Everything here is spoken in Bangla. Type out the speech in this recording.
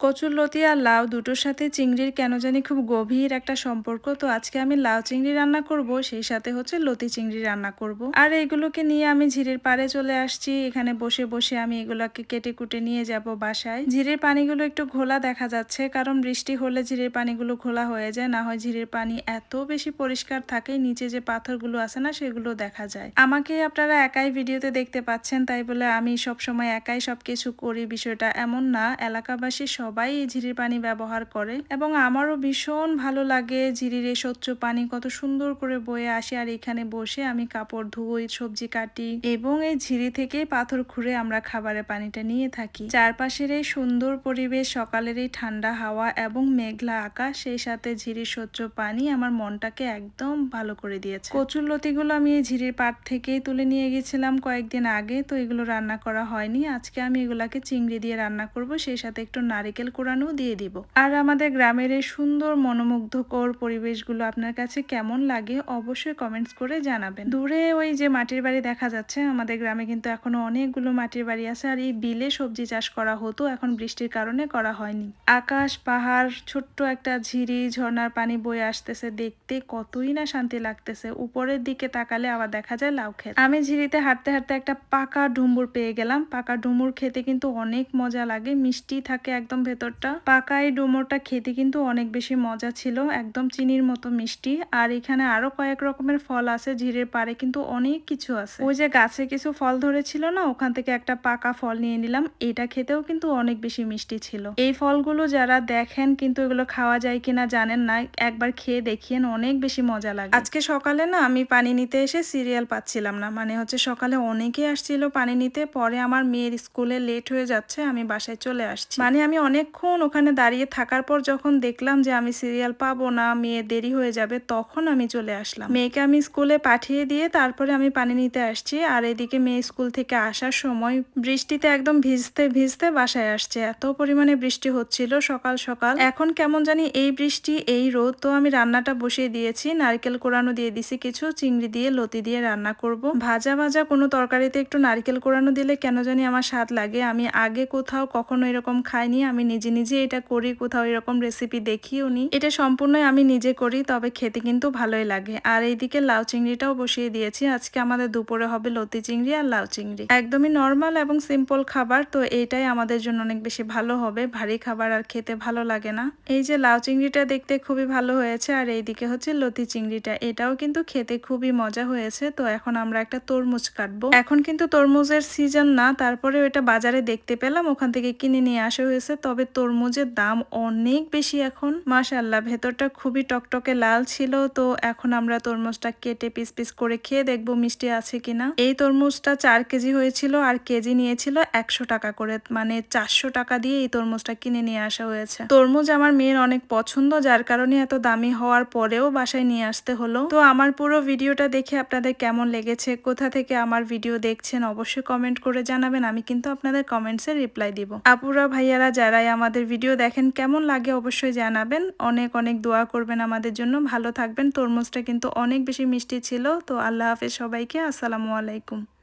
কচুরলতি আর লাউ দুটোর সাথে চিংড়ির কেন জানি খুব গভীর একটা সম্পর্ক। তো আজকে আমি লাউ চিংড়ি রান্না করব, সেই সাথে হচ্ছে লতি চিংড়ি রান্না করব। আর এইগুলোকে নিয়ে আমি ঝিরের পাড়ে চলে আসছি। এখানে বসে বসে আমি এগুলোকে কেটে কুটে নিয়ে যাব বাসায়। ঝিরের পানিগুলো একটু ঘোলা দেখা যাচ্ছে, কারণ বৃষ্টি হলে ঝিরের পানিগুলো ঘোলা হয়ে যায়। না হয় ঝিরের পানি এত বেশি পরিষ্কার থাকে, নিচে যে পাথরগুলো আছে না, সেগুলো দেখা যায়। আমাকে আপনারা একাই ভিডিওতে দেখতে পাচ্ছেন, তাই বলে আমি সব সময় একাই সবকিছু করি। বিষয়টা এমন না, এলাকাবাসী সবাই এই ঝিরির পানি ব্যবহার করে এবং আমারও ভীষণ ভালো লাগে ঝিরির এই স্বচ্ছ পানি কত সুন্দর করে বয়ে আসে আর এখানে বসে আমি কাপড় ধুই, সবজি কাটি এবং এই ঝিরি থেকে পাথর খুঁড়ে আমরা খাবারের পানিটা নিয়ে থাকি। চারপাশের এই সুন্দর পরিবেশ, সকালের এই ঠান্ডা হাওয়া এবং মেঘলা আকাশ, সেই সাথে ঝিরির স্বচ্ছ পানি আমার মনটাকে একদম ভালো করে দিয়েছে। কচুর লতিগুলো আমি এই ঝিরির পাট থেকেই তুলে নিয়ে গেছিলাম কয়েকদিন আগে, তো এগুলো রান্না করা হয়নি। আজকে আমি এগুলাকে চিংড়ি দিয়ে রান্না করব, সেই সাথে একটু নারিকেল কোরানো দিয়ে দিব। আর আমাদের গ্রামের এই সুন্দর মনোমুগ্ধকর পরিবেশগুলো আপনার কাছে কেমন লাগে অবশ্যই কমেন্টস করে জানাবেন। দূরে ওই যে মাটির বাড়ি দেখা যাচ্ছে, আমাদের গ্রামে কিন্তু এখনও অনেকগুলো মাটির বাড়ি আছে আর এই বিলে সবজি চাষ করা হতো, এখন বৃষ্টির কারণে করা হয়নি। আকাশ, পাহাড়, ছোট্ট একটা ঝিরি, ঝর্ণার পানি বয়ে আসতেছে, দেখতে কতই না শান্তি লাগতেছে। উপরের দিকে তাকালে আবার দেখা যায় লাউ ক্ষেত। আমি ঝিরিতে হাঁটতে হাঁটতে একটা পাকা ডুম্বুর পেয়ে গেলাম। পাকা ডুমুর খেতে কিন্তু অনেক মজা লাগে, মিষ্টি থাকে, একদম ভেতরটা। পাকা এই ডুমুরটা খেতে কিন্তু অনেক বেশি মজা ছিল, একদম চিনির মতো মিষ্টি। আর এখানে আরও কয়েক রকমের ফল আছে, ঝিরের পারে কিন্তু অনেক কিছু আছে। ওই যে গাছে কিছু ফল ধরেছিল না, ওখান থেকে একটা পাকা ফল নিয়ে নিলাম। এটা খেতেও কিন্তু অনেক বেশি মিষ্টি ছিল। এই ফলগুলো যারা দেখেন কিন্তু এগুলো খাওয়া যায় কিনা জানেন না, একবার খেয়ে দেখিয়েন অনেক বেশি মজা লাগে। আজকে সকালে না আমি পানি নিতে এসে সিরিয়াল পাচ্ছিলাম না মানে হচ্ছে সকালে অনেকে আসছিল পানি নিতে, পরে আমার মেয়ের স্কুলে লেট হয়ে যাচ্ছে, আমি বাসায় চলে আসছি। মানে আমি অনেকক্ষণ ওখানে দাঁড়িয়ে থাকার পর যখন দেখলাম যে আমি সিরিয়াল পাবো না, মেয়ে দেরি হয়ে যাবে, তখন আমি চলে আসলাম। মেয়েকে আমি স্কুলে পাঠিয়ে দিয়ে তারপরে আমি পানি নিতে আসছি। আর এদিকে মেয়ে স্কুল থেকে আসার সময় বৃষ্টিতে একদম ভিজতে ভিজতে বাসায় আসছে। এত পরিমাণে বৃষ্টি হচ্ছিল সকাল সকাল। এখন কেমন জানি এই বৃষ্টি, এই রোদ, তো আমি রান্নাটা বসিয়ে দিয়েছি। নারকেল কোরানো দিয়ে দিছি কিছু, চিংড়ি দিয়ে লতি দিয়ে রান্না করব। ভাজা ভাজা কোনো তরকারিতে একটু নারকেল কোরানো দিলে কেন জানি আমার স্বাদ লাগে। আমি আগে কোথাও কখনো এরকম খাইনি। আমি নিজে নিজে এটা করি, কোথাও এরকম রেসিপি দেখিও নি। এটা সম্পূর্ণই আমি নিজে করি, তবে খেতে কিন্তু ভালোই লাগে। আর এইদিকে লাউ চিংড়িটাও বসিয়ে দিয়েছি। আজকে আমাদের দুপুরে হবে লতি চিংড়ি আর লাউ চিংড়ি। একদমই নর্মাল এবং সিম্পল খাবার, তো এইটাই আমাদের জন্য অনেক বেশি ভালো হবে। ভারী খাবার আর খেতে ভালো লাগে না। এই যে লাউ চিংড়িটা দেখতে খুবই ভালো হয়েছে, আর এইদিকে হচ্ছে লতি চিংড়িটা। এটাও কিন্তু খেতে খুবই মজা হয়েছে। তো এখন আমরা একটা তরমুজ কাটবো। এখন কিন্তু তরমুজের সিজন না তারপরে এটা বাজারে দেখতে পেলাম। ওখান থেকে কিনে নিয়ে আসা হয়েছে। তবে তরমুজের দাম অনেক বেশি এখন। মাশাল্লাহ ভেতরটা খুবই টকটকে লাল ছিল, তো এখন আমরা তরমুজটা কেটে পিস পিস করে খেয়ে দেখব মিষ্টি আছে কিনা। এই তরমুজটা চার কেজি হয়েছিল, আর কেজি নিয়েছিল একশো টাকা করে মানে চারশো টাকা দিয়ে এই তরমুজটা কিনে নিয়ে আসা হয়েছে। তরমুজ আমার মেয়ের অনেক পছন্দ, যার কারণে এত দামি হওয়ার পরেও বাসায় নিয়ে আসতে হলো। তো আমার পুরো ভিডিওটা দেখে আপনাদের কেমন লেগেছে, কোথা থেকে আমার ভিডিও দেখছেন অবশ্যই কমেন্ট করে জানাবেন, আমি কিন্তু আপনাদের কমেন্টসের রিপ্লাই দিব। আপুরা ভাইয়ারা যারাই আমাদের ভিডিও দেখেন কেমন লাগে অবশ্যই জানাবেন। অনেক অনেক দোয়া করবেন আমাদের জন্য। ভালো থাকবেন। তরমুজটা কিন্তু অনেক বেশি মিষ্টি ছিল। তো আল্লাহ হাফেজ সবাইকে। আসসালামু আলাইকুম।